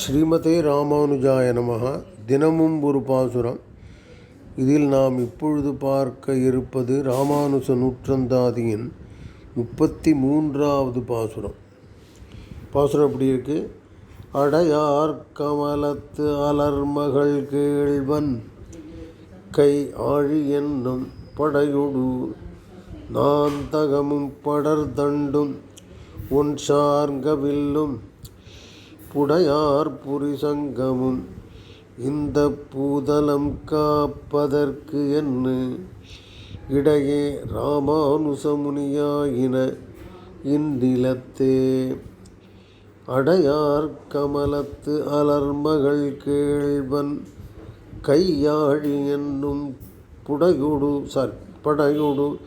ஸ்ரீமதே ராமானுஜாய நமக தினமும் ஒரு பாசுரம். இதில் நாம் இப்பொழுது பார்க்க இருப்பது ராமானுஜ நூற்றந்தாதியின் முப்பத்தி மூன்றாவது பாசுரம். பாசுரம் அப்படி இருக்கு? அடையார் கமலத்து அலர்மகள் கேழ்வன் கை ஆழி என்னும் படையொடு நான் தகமும் படர்தண்டும் உன் சார்கவில்லும் புடையார் புரிசங்கமும் இந்த பூதலம் காப்பதற்கு என்ன? இடையே ராமானுசமுனியாயின இந்நிலத்தே அடையார் கமலத்து அலர்மகள் கேள்வன் கையாழி என்னும் புடையொடு சாரி படையொடு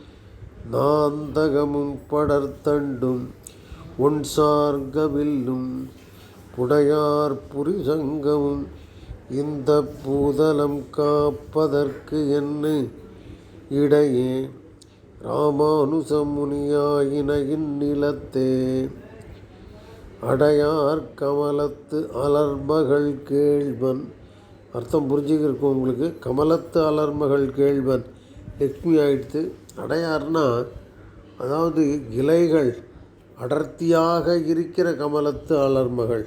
நாந்தகமும் படர்த்தண்டும் ஒன்சார்கவில்லும் புடையார் புரிசங்கமும் இந்த பூதலம் காப்பதற்கு என்ன இடையே? ராமானுசமுனியாயின இந்நிலத்தே. அடையார் கமலத்து அலர்மகள் கேள்வன். அர்த்தம் புரிஞ்சுக்கிருக்கும் உங்களுக்கு கமலத்து அலர்மகள் கேள்வன். லக்ஷ்மி ஆயிடுத்து அடையார்னா அதாவது இலைகள் அடர்த்தியாக இருக்கிற கமலத்து அலர்மகள்.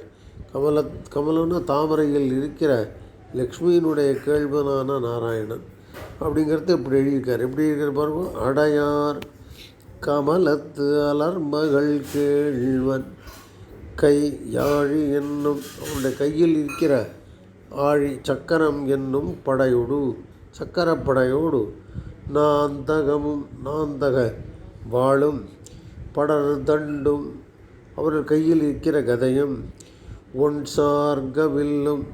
கமல கமலம்னா தாமரையில் இருக்கிற லக்ஷ்மியினுடைய கேள்வனான நாராயணன் அப்படிங்கிறது இப்படி எழுதியிருக்கார். எப்படி இருக்கிற பாருங்க? அடையார் கமலத்து அலர்மகள் கேழ்வன் கை யாழி என்னும் அவனுடைய கையில் இருக்கிற ஆழி சக்கரம் என்னும் படையோடு சக்கரப்படையோடு நாந்தகமும் நாந்தக வாளும் படர் தண்டும் அவர்கள் கையில் இருக்கிற கதையும் ஒன் சார்க வில்லும்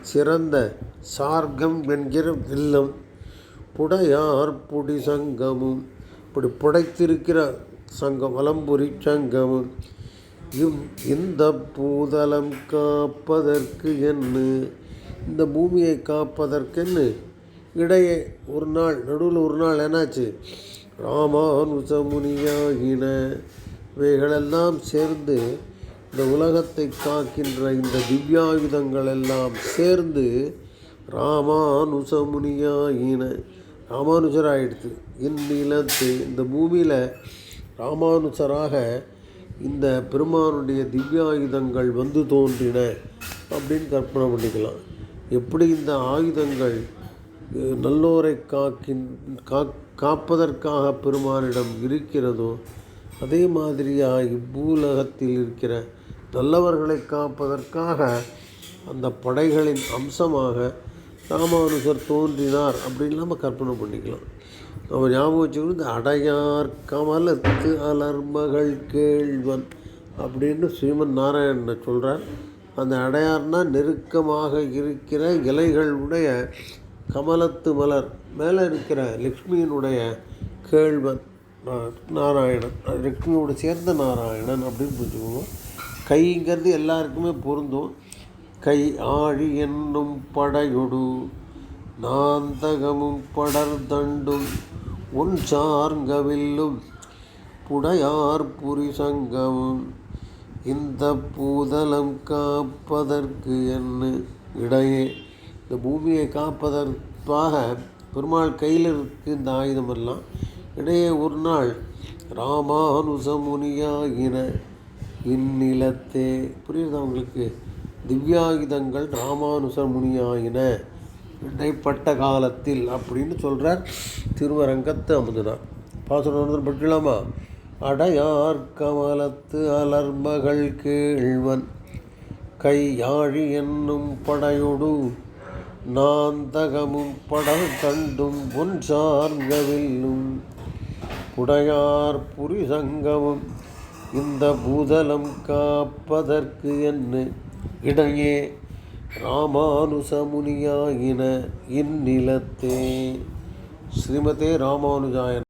சிறந்த சார்கம் என்கிற வில்லும் புடையார் புடி சங்கமும் இப்படி புடைத்திருக்கிற சங்கம் வலம்புரி சங்கமும் இம் இந்த பூதலம் காப்பதற்கு என்ன? இந்த பூமியை காப்பதற்கென்னு இடையே ஒரு நாள் நடுவில் ஒரு நாள் என்னாச்சு? ராமானுசமுனியாகின இவைகளெல்லாம் சேர்ந்து இந்த உலகத்தை காக்கின்ற இந்த திவ்யாயுதங்கள் எல்லாம் சேர்ந்து ராமானுசமுனியாயின. ராமானுஜர் இந்நிலத்து இந்த பூமியில் ராமானுஜராக இந்த பெருமானுடைய திவ்யாயுதங்கள் வந்து தோன்றின அப்படின்னு கற்பனை பண்ணிக்கலாம். எப்படி இந்த ஆயுதங்கள் நல்லோரை காக்கின் கா காப்பதற்காக பெருமானிடம் இருக்கிறதோ அதே மாதிரியாக இப்பூலகத்தில் இருக்கிற நல்லவர்களை காப்பதற்காக அந்த படைகளின் அம்சமாக ராமானுஜர் தோன்றினார் அப்படின்னு நம்ம கற்பனை பண்ணிக்கலாம். நம்ம ஞாபகம் வச்சுக்கணும் இந்த அடையார் கமலத்து அலர்மகள் கேள்வன் அப்படின்னு ஸ்ரீமன் நாராயணனை சொல்கிறார் அந்த அடையார்னா நெருக்கமாக இருக்கிற இலைகளுடைய கமலத்து மலர் மேலே இருக்கிற லக்ஷ்மியினுடைய கேழ்வன் நாராயணன் லக்ஷ்மியோடு சேர்ந்த நாராயணன் அப்படின்னு புரிஞ்சுக்குவோம் கைங்கிறது எல்லாருக்குமே பொருந்தும். கை ஆழி என்னும் படையொடு நாந்தகமும் படர்தண்டும் உன் சார்கவில்லும் புடையார் புரிசங்கமும் இந்த பூதலம் காப்பதற்கு என்ன இடையே? இந்த பூமியை காப்பதற்காக பெருமாள் கையில் இருக்கு இந்த ஆயுதமெல்லாம். இடையே ஒரு நாள் ராமானுசமுனியாகின இந்நிலத்தே. புரியுதா உங்களுக்கு? திவ்யாயுதங்கள் ராமானுசர் முனியாயின இடைப்பட்ட காலத்தில் அப்படின்னு சொல்கிறார் திருவரங்கத்து அமுதனார். பாசுரம் படிக்கலாமா அடையார் கமலத்து அலர்மகள் கேள்வன் கையாழி என்னும் படையொடு நாந்தகமும் படம் கண்டும் பொன் சார்ந்தவில்லும். புடையார் புரிசங்கமும் இந்த பூதலம் காப்பதற்கு என்ன இடையே ராமானுசமுனியாயின இந்நிலத்தே. ஸ்ரீமதே ராமானுஜாய